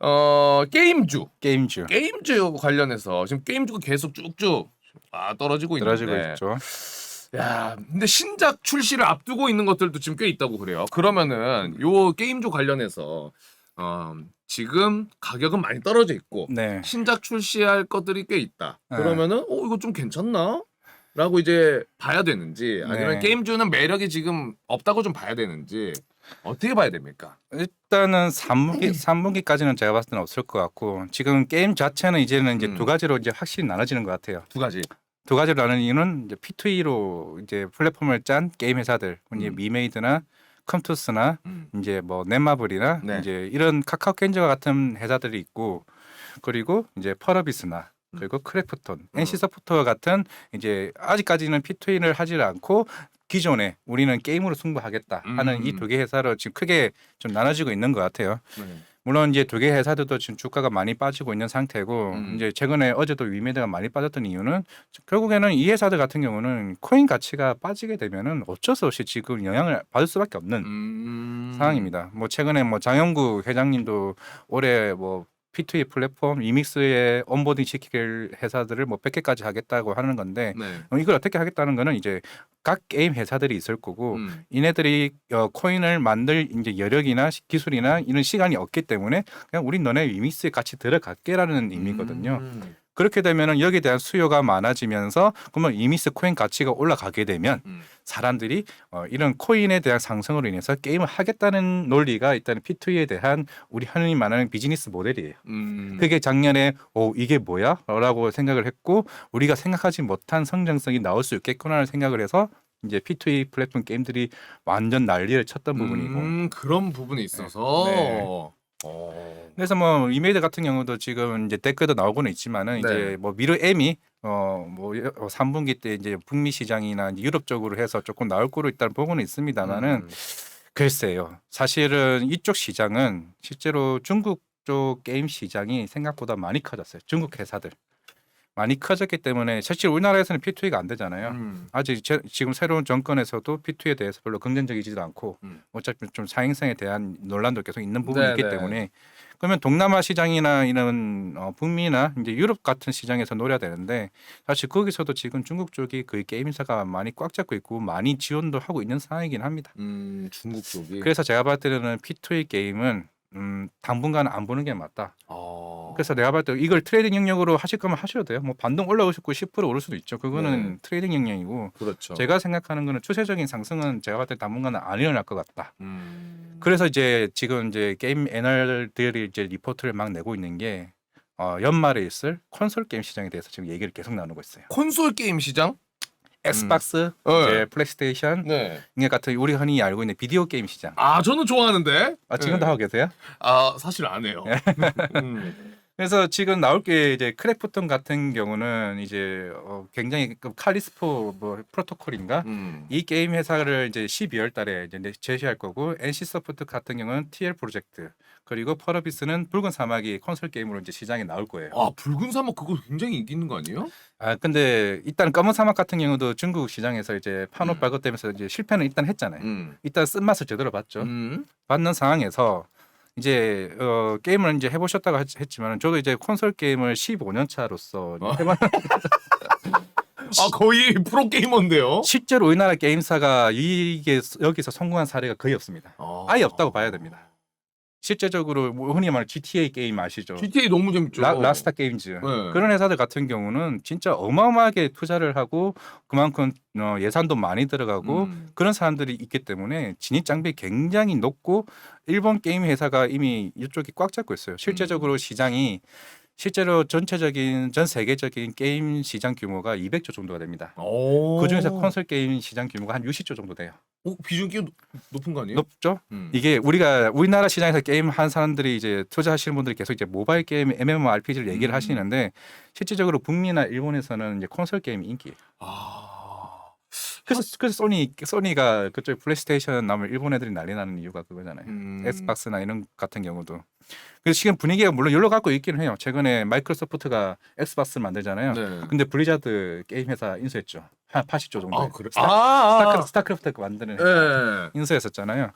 어 게임주 게임주 게임주 관련해서 지금 게임주가 계속 쭉쭉 아 떨어지고 떨어지고 있는데 있죠. 야 근데 신작 출시를 앞두고 있는 것들도 지금 꽤 있다고 그래요. 그러면은 요 게임주 관련해서 어, 지금 가격은 많이 떨어져 있고 네. 신작 출시할 것들이 꽤 있다. 네. 그러면은 어 이거 좀 괜찮나? 라고 이제 봐야 되는지 아니면 네. 게임주는 매력이 지금 없다고 좀 봐야 되는지 어떻게 봐야 됩니까? 일단은 3분기 3분기까지는 제가 봤을 때는 없을 것 같고 지금 게임 자체는 이제는 이제 음. 두 가지로 이제 확실히 나눠지는 것 같아요. 두 가지. 두 가지로 나누는 이유는 이제 P2E로 이제 플랫폼을 짠 게임 회사들, 이제 음. 미메이드나 컴투스나 음. 이제 뭐 넷마블이나 네. 이제 이런 카카오 켄저와 같은 회사들이 있고 그리고 이제 펄어비스나 그리고 크래프톤, 음. NC 소프트웨어 같은 이제 아직까지는 P2E를 하지 않고 기존에 우리는 게임으로 승부하겠다 하는 음. 이두 개 회사로 지금 크게 좀 나눠지고 있는 것 같아요. 네. 물론 이제 두 개 회사들도 지금 주가가 많이 빠지고 있는 상태고 음. 이제 최근에 어제도 위메드가 많이 빠졌던 이유는 결국에는 이 회사들 같은 경우는 코인 가치가 빠지게 되면은 어쩔 수 없이 지금 영향을 받을 수밖에 없는 음. 상황입니다. 뭐 최근에 뭐 장영구 회장님도 올해 뭐 P2E 플랫폼 리믹스에 온보딩 시킬 회사들을 뭐 100개까지 하겠다고 하는 건데 네. 어, 이걸 어떻게 하겠다는 거는 이제 각 게임 회사들이 있을 거고 음. 이네들이 어, 코인을 만들 이제 여력이나 시- 기술이나 이런 시간이 없기 때문에 그냥 우리 너네 리믹스에 같이 들어갈게라는 의미거든요. 음. 그렇게 되면은 여기에 대한 수요가 많아지면서 그러면 리믹스 코인 가치가 올라가게 되면 음. 사람들이 어, 이런 코인에 대한 상승으로 인해서 게임을 하겠다는 논리가 일단 P2E에 대한 우리 흔히 말하는 비즈니스 모델이에요. 음. 그게 작년에 오 이게 뭐야? 라고 생각을 했고 우리가 생각하지 못한 성장성이 나올 수 있겠구나라는 생각을 해서 이제 P2E 플랫폼 게임들이 완전 난리를 쳤던 부분이고 음, 그런 부분이 있어서. 네. 어. 그래서 뭐 리메이드 같은 경우도 지금 이제 댓글도 나오고는 있지만은 네. 이제 뭐 미르 M이 어뭐 3분기 때 이제 북미 시장이나 이제 유럽 쪽으로 해서 조금 나올 거로 일단 보고는 있습니다만은 음. 글쎄요. 사실은 이쪽 시장은 실제로 중국 쪽 게임 시장이 생각보다 많이 커졌어요. 중국 회사들 많이 커졌기 때문에 사실 우리나라에서는 P2E가 안 되잖아요. 음. 아직 제- 지금 새로운 정권에서도 P2E에 대해서 별로 긍정적이지도 않고 음. 어차피 좀 사행성에 대한 논란도 계속 있는 부분이 네, 있기 네. 때문에 그러면 동남아 시장이나 이런 어, 북미나 이제 유럽 같은 시장에서 노려야 되는데 사실 거기서도 지금 중국 쪽이 그 게임 회사가 많이 꽉 잡고 있고 많이 지원도 하고 있는 상황이긴 합니다. 음, 중국 쪽이. 그래서 제가 봤을 때는 P2E 게임은 음, 당분간 안 보는 게 맞다. 어. 그래서 내가 봤을 때 이걸 트레이딩 영역으로 하실 거면 하셔도 돼요. 뭐 반등 올라오셨고 10% 오를 수도 있죠. 그거는 네. 트레이딩 영역이고 그렇죠. 제가 생각하는 거는 추세적인 상승은 제가 봤을 때 당분간은 안 일어날 것 같다. 음. 그래서 이제 지금 이제 게임 애널들이 이제 리포트를 막 내고 있는 게 어, 연말에 있을 콘솔 게임 시장에 대해서 지금 얘기를 계속 나누고 있어요. 콘솔 게임 시장? 엑스박스, 네. 이제 플레이스테이션 네. 같은 우리 흔히 알고 있는 비디오 게임 시장. 아, 저는 좋아하는데. 아, 지금도 네. 하고 계세요? 아, 사실 안 해요. 음. 그래서 지금 나올 게 이제 크래프톤 같은 경우는 이제 어, 굉장히 그 칼리스포 뭐 프로토콜인가 음. 이 게임 회사를 이제 12월 달에 이제 내- 제시할 거고 NC 소프트 같은 경우는 TL 프로젝트 그리고 펄어비스는 붉은 사막이 콘솔 게임으로 이제 시장에 나올 거예요. 아, 붉은 사막 그거 굉장히 인기 있는 거 아니에요? 아 근데 일단 검은 사막 같은 경우도 중국 시장에서 이제 판호 음. 발급되면서 이제 실패는 일단 했잖아요. 음. 일단 쓴 맛을 제대로 봤죠. 음. 받는 상황에서 이제 어, 게임을 이제 해보셨다고 했, 했지만 저도 이제 콘솔 게임을 15년 차로서 어. 해봤 아, 거의 프로 게이머인데요. 실제로 우리나라 게임사가 이게 여기서 성공한 사례가 거의 없습니다. 아예 없다고 봐야 됩니다. 실제적으로 뭐 흔히 말하는 GTA 게임 아시죠? GTA 너무 재밌죠. 라, 라스타 게임즈 네. 그런 회사들 같은 경우는 진짜 어마어마하게 투자를 하고 그만큼 어, 예산도 많이 들어가고 음. 그런 사람들이 있기 때문에 진입 장벽이 굉장히 높고 일본 게임 회사가 이미 이쪽이 꽉 잡고 있어요. 실제적으로 시장이 실제로 전체적인 전 세계적인 게임 시장 규모가 200조 정도가 됩니다. 오. 그 중에서 콘솔 게임 시장 규모가 한 60조 정도 돼요. 어, 비중 꽤 높- 높은 거 아니에요? 높죠? 음. 이게 우리가 우리나라 시장에서 게임 한 사람들이 이제 투자하시는 분들이 계속 이제 모바일 게임 MMORPG를 얘기를 음. 하시는데 실질적으로 북미나 일본에서는 이제 콘솔 게임이 인기예요. 아. 그래서 그래서 소니 소니가 그쪽 플레이스테이션 나오면 일본 애들이 난리 나는 이유가 그거잖아요. 음. 엑스박스나 이런 같은 경우도. 그래서 지금 분위기가 물론 열로 갖고 있기는 해요. 최근에 마이크로소프트가 엑스박스를 만들잖아요. 네. 근데 블리자드 게임 회사 인수했죠. 한 80조 정도. 아, 그래. 스타, 아, 아, 스타크래프트, 아. 스타크래프트 만드는 예. 인수했었잖아요.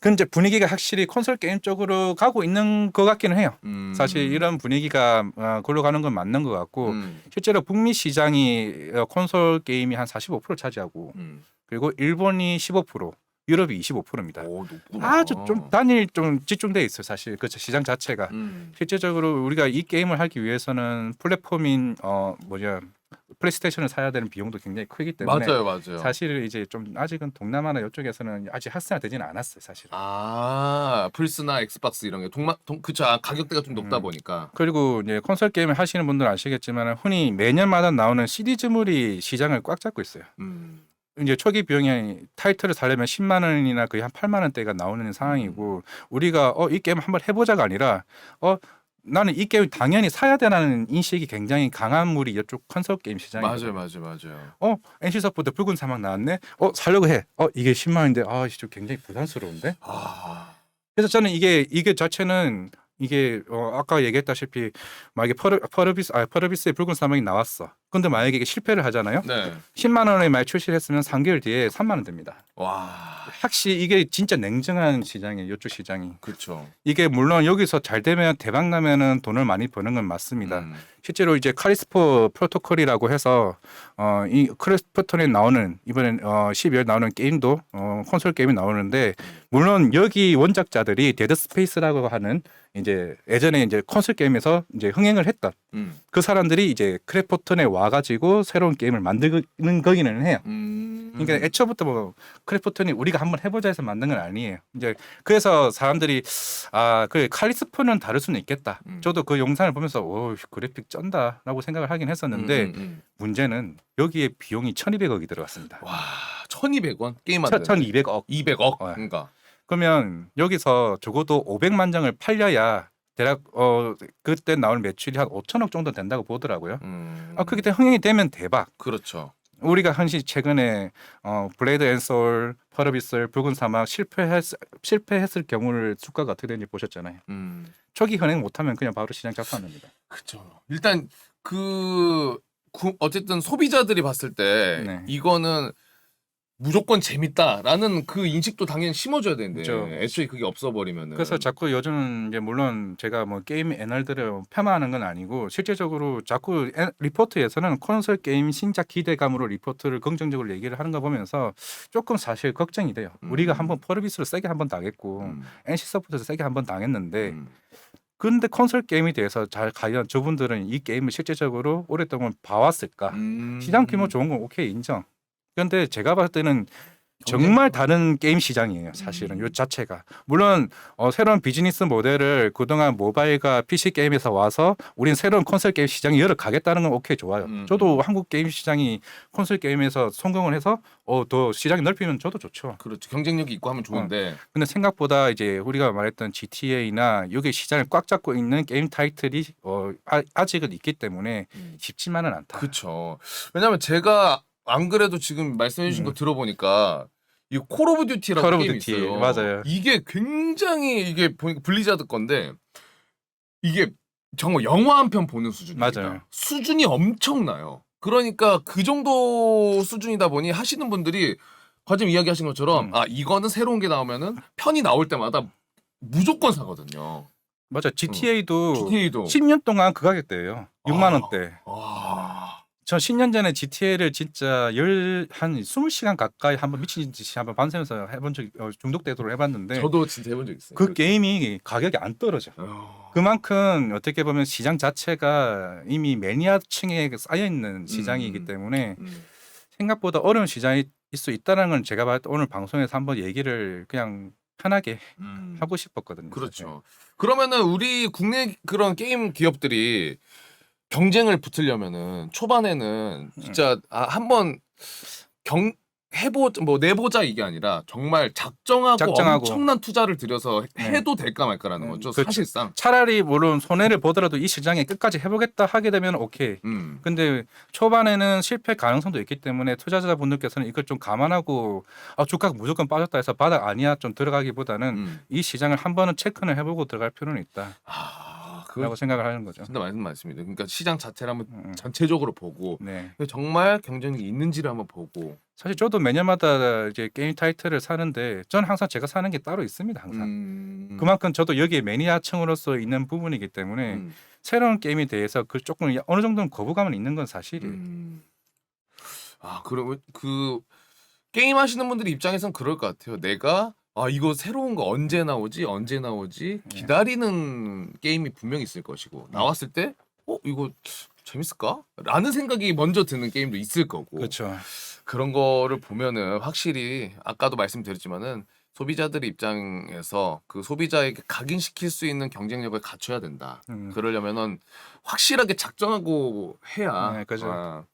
그 이제 분위기가 확실히 콘솔 게임 쪽으로 가고 있는 것 같기는 해요. 음. 사실 이런 분위기가 어, 걸로 가는 건 맞는 것 같고 음. 실제로 북미 시장이 어, 콘솔 게임이 한 45%를 차지하고 음. 그리고 일본이 15%, 유럽이 25%입니다. 오 높구나. 아주 좀 단일 좀 집중돼 있어요, 사실 그 시장 자체가. 음. 실제적으로 우리가 이 게임을 하기 위해서는 플랫폼인 어 뭐냐 플레이스테이션을 사야 되는 비용도 굉장히 크기 때문에 맞아요, 맞아요. 사실 이제 좀 아직은 동남아나 이쪽에서는 아직 활성화되지는 않았어요, 사실. 은아 플스나 엑스박스 이런 게 동마 동 그쵸 아, 가격대가 좀 높다 음. 보니까. 그리고 이제 콘솔 게임을 하시는 분들은 아시겠지만 흔히 매년마다 나오는 시리즈물이 시장을 꽉 잡고 있어요. 음. 이제 초기 비용이 타이틀을 사려면 10만 원이나 거의 한 8만 원대가 나오는 상황이고 우리가 어 이 게임 한번 해보자가 아니라 어 나는 이 게임 당연히 사야 되라는 인식이 굉장히 강한 물이 이쪽 콘솔 게임 시장이에요. 맞아요, 맞아요, 맞아요. 어 NC 서포트 붉은 사막 나왔네. 어 살려고 해. 어 이게 10만 원인데 아 진짜 굉장히 부담스러운데. 아, 그래서 저는 이게 이게 자체는 이게 어 아까 얘기했다시피 만약에 퍼르, 퍼르비스 아 퍼르비스의 붉은 사막이 나왔어. 근데 만약에 이게 실패를 하잖아요. 네. 10만 원에 말 출시를 했으면 3개월 뒤에 3만 원 됩니다. 와, 확실히 이게 진짜 냉정한 시장이에요. 이쪽 시장이. 그쵸. 이게 물론 여기서 잘 되면 대박 나면은 돈을 많이 버는 건 맞습니다. 음. 실제로 이제 카리스포 프로토콜이라고 해서 어이 크리스포톤에 나오는 이번엔 어 12월 나오는 게임도 어 콘솔 게임이 나오는데 물론 여기 원작자들이 데드 스페이스라고 하는 이제 예전에 이제 콘솔 게임에서 이제 흥행을 했던 음. 그 사람들이 이제 크래포톤에 와가지고 새로운 게임을 만드는 거기는 해요. 음. 그러니까 애초부터 뭐 크래포톤이 우리가 한번 해보자 해서 만든 건 아니에요. 이제 그래서 사람들이 아 그 칼리스포는 다를 수는 있겠다. 음. 저도 그 영상을 보면서 오 그래픽 쩐다라고 생각을 하긴 했었는데 음, 음, 음. 문제는 여기에 비용이 1,200억이 들어갔습니다. 와, 1,200원 게임 만드. 1,200억. 200억. 어. 그러니까. 그러면 여기서 적어도 500만 장을 팔려야 대략 어 그때 나올 매출이 한 5천억 정도 된다고 보더라고요. 음. 아 그게 흥행이 되면 대박. 그렇죠. 우리가 한시 최근에 어 블레이드 앤 소울, 퍼러비스, 붉은 사막 실패했 실패했을 경우를 수가가 어떻게 되는지 보셨잖아요. 음. 초기 흥행 못하면 그냥 바로 시장 작판납니다. 그렇죠. 일단 그 구- 어쨌든 소비자들이 봤을 때 네. 이거는 무조건 재밌다라는 그 인식도 당연히 심어줘야 되는데 그렇죠. 애초에 그게 없어버리면은 그래서 자꾸 요즘 이제 물론 제가 뭐 게임 애널들을 폄하하는 건 아니고 실제적으로 자꾸 애- 리포트에서는 콘솔 게임 신작 기대감으로 리포트를 긍정적으로 얘기를 하는 거 보면서 조금 사실 걱정이 돼요. 음. 우리가 한번 퍼르비스를 세게 한번 당했고 음, NC 서포트에서 세게 한번 당했는데 음. 근데 콘솔 게임에 대해서 잘 과연 저분들은 이 게임을 실제적으로 오랫동안 봐왔을까? 음. 시장 규모 좋은 건 오케이 인정. 그런데 제가 봤을 때는 경쟁- 정말 다른 게임 시장이에요. 사실은 음. 요 자체가 물론 어, 새로운 비즈니스 모델을 그동안 모바일과 PC 게임에서 와서 우린 새로운 콘솔 게임 시장에 열어가겠다는 건 오케이 좋아요. 음. 저도 한국 게임 시장이 콘솔 게임에서 성공을 해서 어, 더 시장이 넓히면 저도 좋죠. 그렇죠. 경쟁력이 있고 하면 좋은데 근데 생각보다 이제 우리가 말했던 GTA나 여기 시장을 꽉 잡고 있는 게임 타이틀이 어, 아, 아직은 있기 때문에 음. 쉽지만은 않다. 그렇죠. 왜냐면 제가 안 그래도 지금 말씀해 주신 거 들어보니까 이 콜 오브 듀티라고 콜 오브 게임이 듀티, 있어요. 맞아요. 이게 굉장히 이게 보니까 블리자드 건데 이게 정말 영화 한 편 보는 수준입니다. 맞아요. 수준이 엄청나요. 그러니까 그 정도 수준이다 보니 하시는 분들이 과점 이야기하신 것처럼 음. 아 이거는 새로운 게 나오면은 편이 나올 때마다 무조건 사거든요. 맞아. GTA도 GTA도 10년 동안 그 가격대예요. 6만 아. 원대. 와. 저 10년 전에 GTA를 진짜 열 한 20시간 가까이 한번 미친 듯이 한번 반세면서 해본 적이 어, 중독되도록 해봤는데 저도 진짜 해본 적 있어요. 그 게임이 가격이 안 떨어져. 어. 그만큼 어떻게 보면 시장 자체가 이미 매니아층에 쌓여 있는 시장이기 음. 때문에 음. 생각보다 어려운 시장이 있을 수 있다는 건 제가 봤을 때 오늘 방송에서 한번 얘기를 그냥 편하게 음. 하고 싶었거든요. 그렇죠. 그러면은 우리 국내 그런 게임 기업들이 경쟁을 붙으려면은 초반에는 진짜 아, 한번 경 해보 뭐 내보자 이게 아니라 정말 작정하고, 작정하고. 엄청난 투자를 들여서 네. 해도 될까 말까라는 네, 거죠. 그렇죠. 사실상. 차라리 물론 손해를 보더라도 이 시장에 끝까지 해보겠다 하게 되면 오케이. 음. 근데 초반에는 실패 가능성도 있기 때문에 투자자분들께서는 이걸 좀 감안하고 아, 주가가 무조건 빠졌다 해서 바닥 아니야 좀 들어가기보다는 음. 이 시장을 한 번은 체크를 해보고 들어갈 필요는 있다. 아, 그 생각을 하는 거죠. 진짜 말씀 맞습니다. 그러니까 시장 자체를 한번 음, 전체적으로 보고 네. 정말 경쟁력이 있는지를 한번 보고 사실 저도 매년마다 이제 게임 타이틀을 사는데 저는 항상 제가 사는 게 따로 있습니다. 항상. 음, 그만큼 저도 여기에 매니아층으로서 있는 부분이기 때문에 음, 새로운 게임에 대해서 그 조금 어느 정도는 거부감은 있는 건 사실이에요. 음. 아 그러면 그 게임 하시는 분들 입장에선 그럴 것 같아요. 내가 아 이거 새로운 거 언제 나오지 언제 나오지 네. 기다리는 게임이 분명히 있을 것이고 나왔을 때 어 이거 재밌을까? 라는 생각이 먼저 드는 게임도 있을 거고 그렇죠. 그런 거를 보면은 확실히 아까도 말씀드렸지만은 소비자들의 입장에서 그 소비자에게 각인시킬 수 있는 경쟁력을 갖춰야 된다. 음. 그러려면은 확실하게 작정하고 해야 네, 그죠. 아,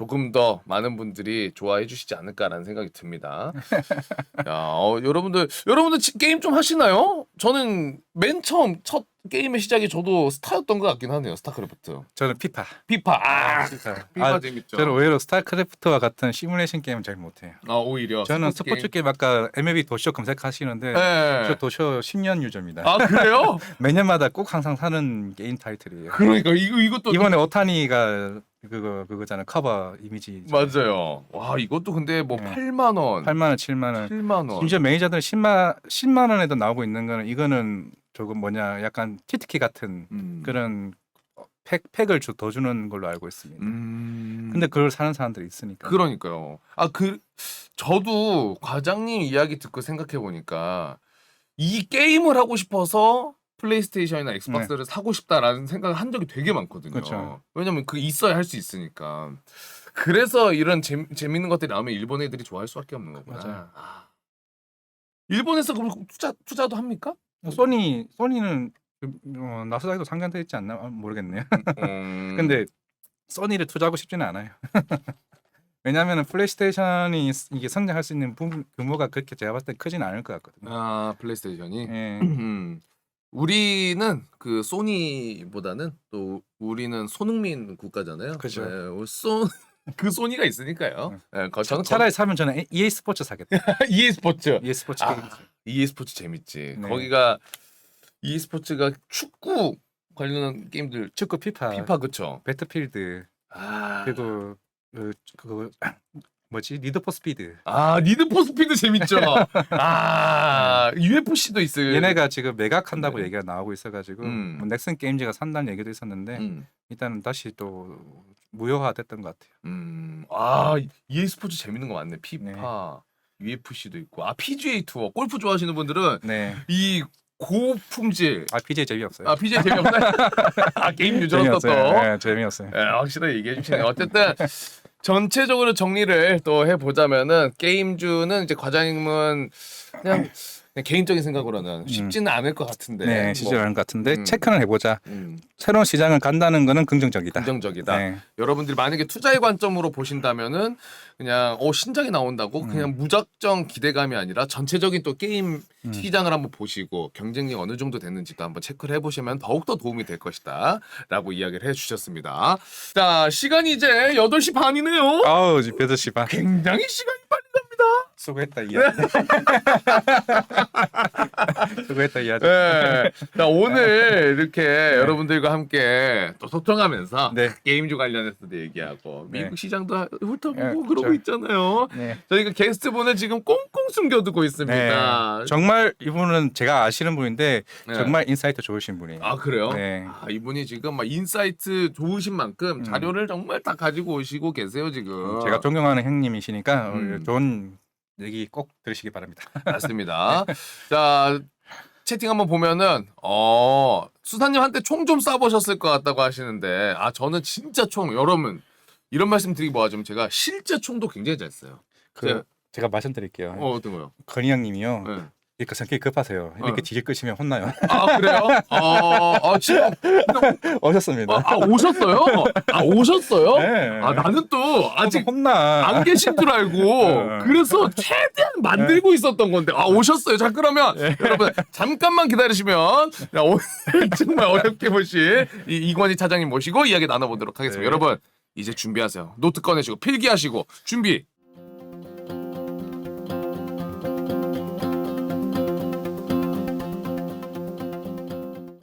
조금 더 많은 분들이 좋아해 주시지 않을까라는 생각이 듭니다. 야, 어, 여러분들 여러분들 지- 게임 좀 하시나요? 저는 맨 처음 첫 게임의 시작이 저도 스타였던 것 같긴 하네요. 스타크래프트. 저는 피파. 피파. 아, 피파. 피파 아, 재밌죠. 저는 오히려 스타크래프트와 같은 시뮬레이션 게임은 잘 못해요. 아, 오히려 저는 스포츠 게임 아까 MLB 도쇼 검색하시는데 네. 저 도쇼 10년 유저입니다. 아 그래요? 매년마다 꼭 항상 사는 게임 타이틀이에요. 그러니까 이거 이것도 이번에 오타니가 그거 그거잖아요. 커버 이미지. 맞아요. 와 이것도 근데 뭐 네. 8만 원, 8만 원, 7만 원. 7만 원. 심지어 매니저들은 10만 10만 원에도 나오고 있는 거는 이거는 조금 뭐냐 약간 티트키 같은 음. 그런 팩 팩을 주, 더 주는 걸로 알고 있습니다. 음. 근데 그걸 사는 사람들이 있으니까. 그러니까요. 아 그 저도 과장님 이야기 듣고 생각해 보니까 이 게임을 하고 싶어서 플레이스테이션이나 엑스박스를 사고 싶다라는 생각을 한 적이 되게 많거든요. 네. 그쵸. 왜냐면 그 있어야 할 수 있으니까. 그래서 이런 재, 재밌는 것들이 나오면 일본 애들이 좋아할 수밖에 없는 거구나. 맞아요. 아. 일본에서 그럼 투자 투자도 합니까? 소니 소니는 그, 어, 나스닥에도 상장돼 있지 않나 아, 모르겠네요. 음. 근데 소니를 투자하고 싶지는 않아요. 왜냐하면 플레이스테이션이 이게 성장할 수 있는 부분, 규모가 그렇게 제가 봤을 때 크진 않을 것 같거든요. 아 플레이스테이션이 예. 음. 우리는 그 소니보다는 또 우리는 손흥민 국가잖아요. 그죠. 네, 소, 그 소니가 있으니까요. 네, 거, 저는 차라리 사면 저는 EA 스포츠 사겠다. EA 스포츠. EA 스포츠 아, 게임. EA 스포츠 재밌지. 네. 거기가 EA 스포츠가 축구 관련한 게임들 축구 피파, 피파 그쵸? 배트필드 아, 그리고 그, 그 뭐지 리드포 스피드. 아 니드 포 스피드 재밌죠. 아 UFC도 있어요. 얘네가 지금 매각한다고 네. 얘기가 나오고 있어가지고 음. 뭐 넥슨 게임즈가 산다는 얘기도 있었는데 음. 일단은 다시 또 무효화됐던 것 같아요. 음, 아 EA 스포츠 재밌는 거 많네. 피파, UFC도 있고, 아 PGA 투어 골프 좋아하시는 분들은 네. 이 고품질, 아 BJ 재미없어요. 아 PGA 재미없나요? 아 게임 유저로서 또 재미없어요. 네, 재미없어요. 예, 확실하게 얘기해 주시네요. 어쨌든 전체적으로 정리를 또 해보자면은 게임주는 이제 과장님은 그냥, 그냥 개인적인 생각으로는 쉽지는 않을 것 같은데. 네, 뭐, 시절 않은 것 같은데 음. 체크는 해보자. 음, 새로운 시장을 간다는 거는 긍정적이다. 긍정적이다. 네. 여러분들이 만약에 투자의 관점으로 보신다면은 그냥 어 신작이 나온다고 음. 그냥 무작정 기대감이 아니라 전체적인 또 게임 음. 시장을 한번 보시고 경쟁력 어느 정도 됐는지도 한번 체크를 해보시면 더욱더 도움이 될 것이다라고 이야기를 해주셨습니다. 자 시간이 이제 8시 반이네요. 아우 배드 씨발 굉장히 시간이. 수고했다 이야. 수고했다 이야. 네. 자 오늘 이렇게 여러분들과 함께 또 소통하면서 네. 게임주 관련해서도 얘기하고 네. 미국 시장도 훑어보고 네, 그러고 그렇죠. 있잖아요. 네. 저희가 게스트 분을 지금 꽁꽁 숨겨두고 있습니다. 네. 정말 이분은 제가 아시는 분인데 네. 정말 인사이트 좋으신 분이에요. 아 그래요? 네. 아, 이분이 지금 막 인사이트 좋으신 만큼 음. 자료를 정말 다 가지고 오시고 계세요 지금. 제가 존경하는 형님이시니까 어. 음. 좋은 얘기 꼭 들으시기 바랍니다. 맞습니다. 자 채팅 한번 보면은 어 수사님 한테 총 좀 쏴보셨을 것 같다고 하시는데 아 저는 진짜 총 여러분 이런 말씀 드리기 뭐하지만 제가 실제 총도 굉장히 잘 써요. 그 네. 제가 말씀드릴게요. 어 어떤 거요? 건희 형님이요. 네. 이렇게 성격이 급하세요. 이렇게 어. 뒤질 끄시면 혼나요. 아 그래요? 어, 아 지금 오셨습니다. 아, 아, 오셨어요? 아 오셨어요? 네. 아 나는 또 아직 혼나. 안 계신 줄 알고 네. 그래서 최대한 만들고 있었던 건데 아 오셨어요. 자 그러면 여러분 잠깐만 기다리시면 자, 오늘 정말 어렵게 보실 이 이관희 차장님 모시고 이야기 나눠보도록 하겠습니다. 네. 여러분 이제 준비하세요. 노트 꺼내시고 필기하시고 준비